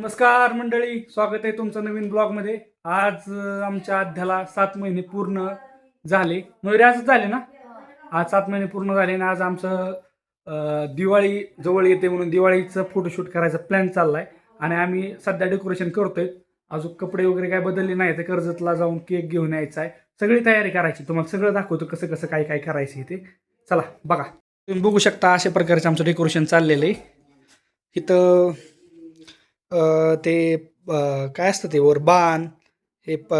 नमस्कार मंडळी स्वागत आहे तुमचं नवीन ब्लॉगमध्ये. आज आमच्या अध्याला सात महिने पूर्ण झाले. मयुरी आजच झाले ना? आज सात महिने पूर्ण झाले आणि आज आमचं दिवाळी जवळ येते म्हणून दिवाळीचं फोटोशूट करायचा प्लॅन चाललाय. आणि आम्ही सध्या डेकोरेशन करतोय. अजून कपडे वगैरे काय बदलले नाही तर कर्जतला जाऊन केक घेऊन यायचा आहे सगळी तयारी करायची. तुम्हाला सगळं दाखवतो कसं कसं काय काय करायचं आहे ते चला बघा. तुम्ही बघू शकता अशा प्रकारचं आमचं डेकोरेशन चाललेलं आहे. इथं ते काय असतं ते वर बाण हे प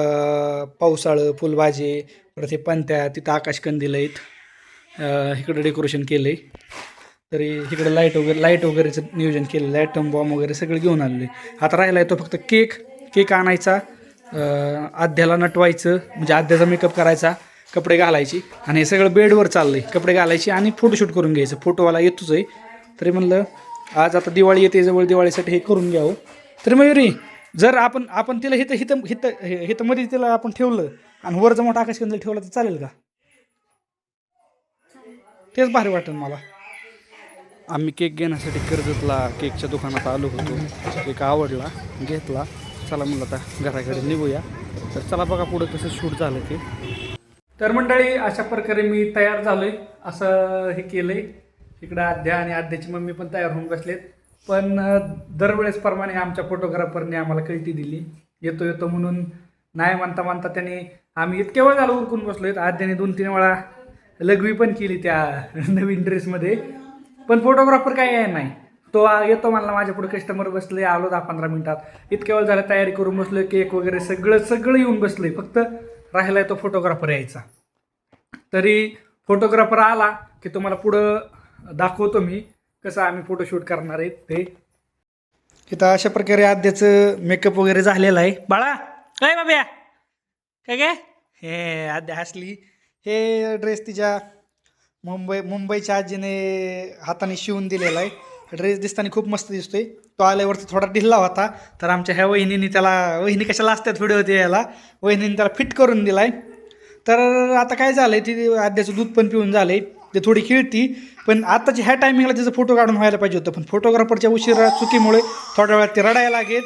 पावसाळं फुलभाजी परत हे पंत्या तिथं आकाशकंदील आहेत इकडं डेकोरेशन केलं आहे तरी इकडं लाइट वगैरे लाइट वगैरेचं नियोजन केलं लाइट बॉम्ब वगैरे सगळं घेऊन आलेलं आहे. आता राहिला आहे तो फक्त केक केक आणायचा आद्याला नटवायचं म्हणजे आद्याचा मेकअप करायचा कपडे घालायची. आणि हे सगळं बेडवर चाललं आहे कपडे घालायची आणि फोटोशूट करून घ्यायचं. फोटोवाला येतोच आहे. तरी म्हणलं आज आता दिवाळी येते जवळ दिवाळीसाठी हे करून घ्यावं. तर मयुरी जर आपण आपण तिला हिथं हिथं हिथं हे- हिथं मध्ये तिला आपण ठेवलं आणि वरचं मोठा आकाशकंदील ठेवलं तर चालेल का? तेच भारी वाटेल मला. आम्ही केक घेण्यासाठी कर्जतला केकच्या दुकानात आलो होतो. केक आवडला घेतला. चला म्हणलं आता घराकडे निघूया. तर चला बघा पुढं कसं शूट झालं ते. तर मंडळी अशा प्रकारे मी तयार झालोय. असं हे केलंय. इकडं आद्या आणि आद्याची मम्मी पण तयार होऊन बसलेत. पण दरवेळेसप्रमाणे दरवेळेस प्रमाणे आमच्या फोटोग्राफरने आम्हाला कळती दिली. येतो येतो म्हणून नाही म्हणता म्हणता त्याने आम्ही इतके वेळ झालं उरकून बसलोय. आद्याने दोन तीन वेळा लघवी पण केली त्या नवीन ड्रेसमध्ये. पण फोटोग्राफर काही आहे नाही. तो येतो म्हणला माझ्या पुढे कस्टमर बसले आलो दहा पंधरा मिनिटात. इतक्या वेळ झालं तयारी करून बसलोय केक वगैरे सगळं सगळं येऊन बसलंय. फक्त राहिलाय तो फोटोग्राफर यायचा. तरी फोटोग्राफर आला की तुम्हाला पुढं दाखवतो मी कसं आम्ही फोटोशूट करणार आहेत ते. इथं अशा प्रकारे आद्याचं मेकअप वगैरे झालेलं आहे. बाळा काय बाब्या? काय काय हे आद्या हसली हे ड्रेस तिच्या मुंबई मुंबईच्या आजीने हाताने शिवून दिलेला आहे. ड्रेस दिसताना खूप मस्त दिसतोय. तो आल्यावरती थोडा ढिल्ला होता तर आमच्या ह्या वहिनीने त्याला वहिनी कशाला असतात व्हिडिओ यायला वहिनीने त्याला फिट करून दिला आहे तर आता काय झालं आहे ती आद्याचं दूध पण पिऊन झालं आहे ते थोडी खेळती पण आताच्या ह्या टायमिंगला तिचं फोटो काढून व्हायला पाहिजे होतं. पण फोटोग्राफरच्या उशिरा चुकीमुळे थोड्या वेळात ते रडायला लागेल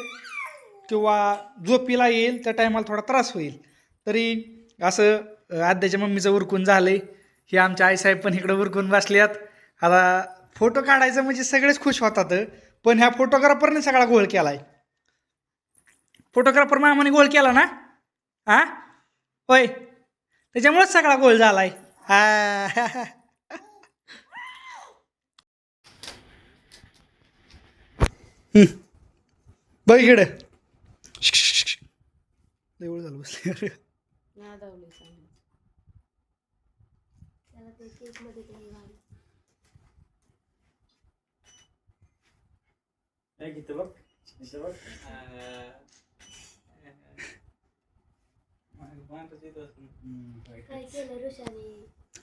किंवा झोपीला येईल त्या टायमाला थोडा त्रास होईल. तरी असं आद्याच्या मम्मीचं उरकून झालं आहे हे आमच्या आईसाहेब पण इकडं उरकून बसल्यात. आता फोटो काढायचं म्हणजे सगळेच खुश होतात पण ह्या फोटोग्राफरने सगळा गोळ आहे फोटोग्राफर मामाने गोळ केला ना? आ? होय. त्याच्यामुळेच सगळा गोळ झालाय. हा. बघ इकडे. एवढं झालं बसले. मध्ये ते घाल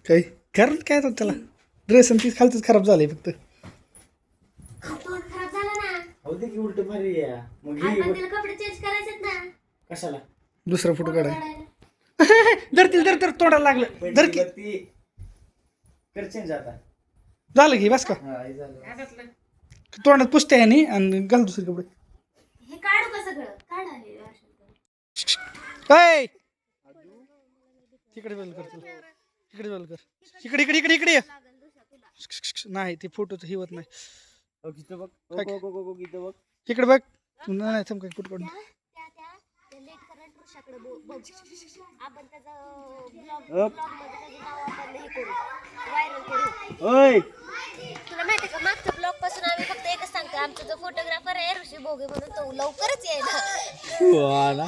काय कारण काय त्याला? ड्रेस आणि ती खालतीच खराब झालंय फक्त तोंड खराब झाला ना अहो दे की उलट भारी आहे. मग तिला कपडे चेंज करायचेत ना. कशाला? दुसरा फोटो काढाय. काढायला. धरतील धर तर तोंडाला लागलं. धर की. ती करचेन जाता झालं की बस का? हा हे झालं. तोंडात पुसते आणि आणि घाल दुसरे कपडे. हे काढू का सगळं? काढा हे राशन. ऐ! तिकडे कर तुला. इकडे बंद कर. इकडे इकडे इकडे इकडे ये. नाही ते फोटोचं हिवत नाही. इथं बघ काय? ओ, ओ, ओ, ओ, ओ, इथं बघ इकडे बघ नाही नाही, थांब काय फोटो काढून त्या त्या त्या लेट करंट ऋषाकडे बो- बघ आपण त्याचं ब्लॉग अप. ब्लॉगमध्ये त्याचं नाव आपण हे करू व्हायरल करू ओय तुला माहिती का मागच्या ब्लॉगपासून आम्ही फक्त एकच सांगतो आमचा जो फोटोग्राफर आहे ऋषी भोगे म्हणून तो लवकरच येईल वाला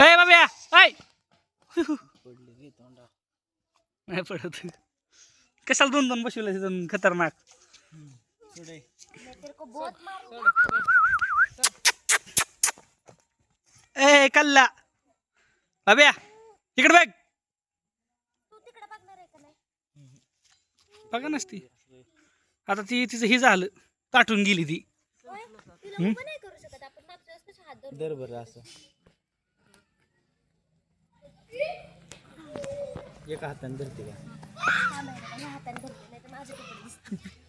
ऐ बाब्या ऐ नाही पडत कशाला दोन दोन बसवलं तिथून खतरनाक मैं तेरे को बहुत मारूंगा ए कल्ला. बाब्या इकडे बघ. तू तिकडे बघणार आहे का नाही बघा नसती. आता ती तिचं हे झालं ताटून गेली ती. होय? तिला उभं नाही करू शकत आपण मागच्या वेळेस कसे हात धरून दर बरं असं. एका हाताने धरते का? हाताने धरते नाही तर माझे कपडे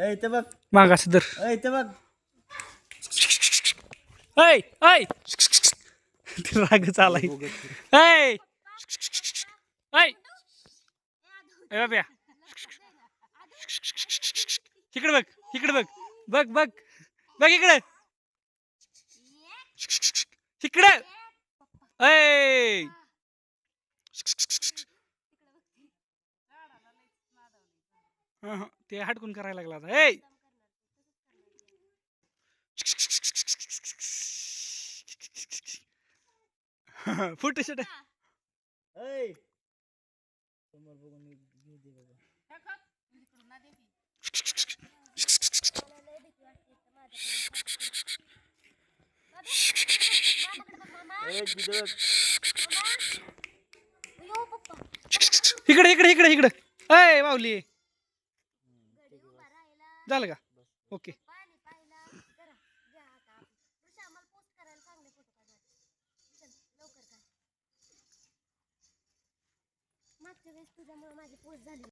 ए ते बघ माग असं तर ए ते बघ ऐ ऐ ते रागच आलाय ऐ ऐ ए बाब्या इकडे बघ इकडे बघ बघ बघ बघ इकडे इकडे ऐ हं, हं, ते हटकून करायला लागला आता. फोटो ए यो पप्पा. इकडे इकडे इकडे इकडे. अय माऊली उभा राहिला झालं का ओके पाणी पाहिला करा घ्या आता ऋषा आम्हाला पोस्ट करायला चांगले फोटो काढा चल लवकर काढ. मागच्या वेळेस तुझ्यामुळे माझी पोस्ट झाली.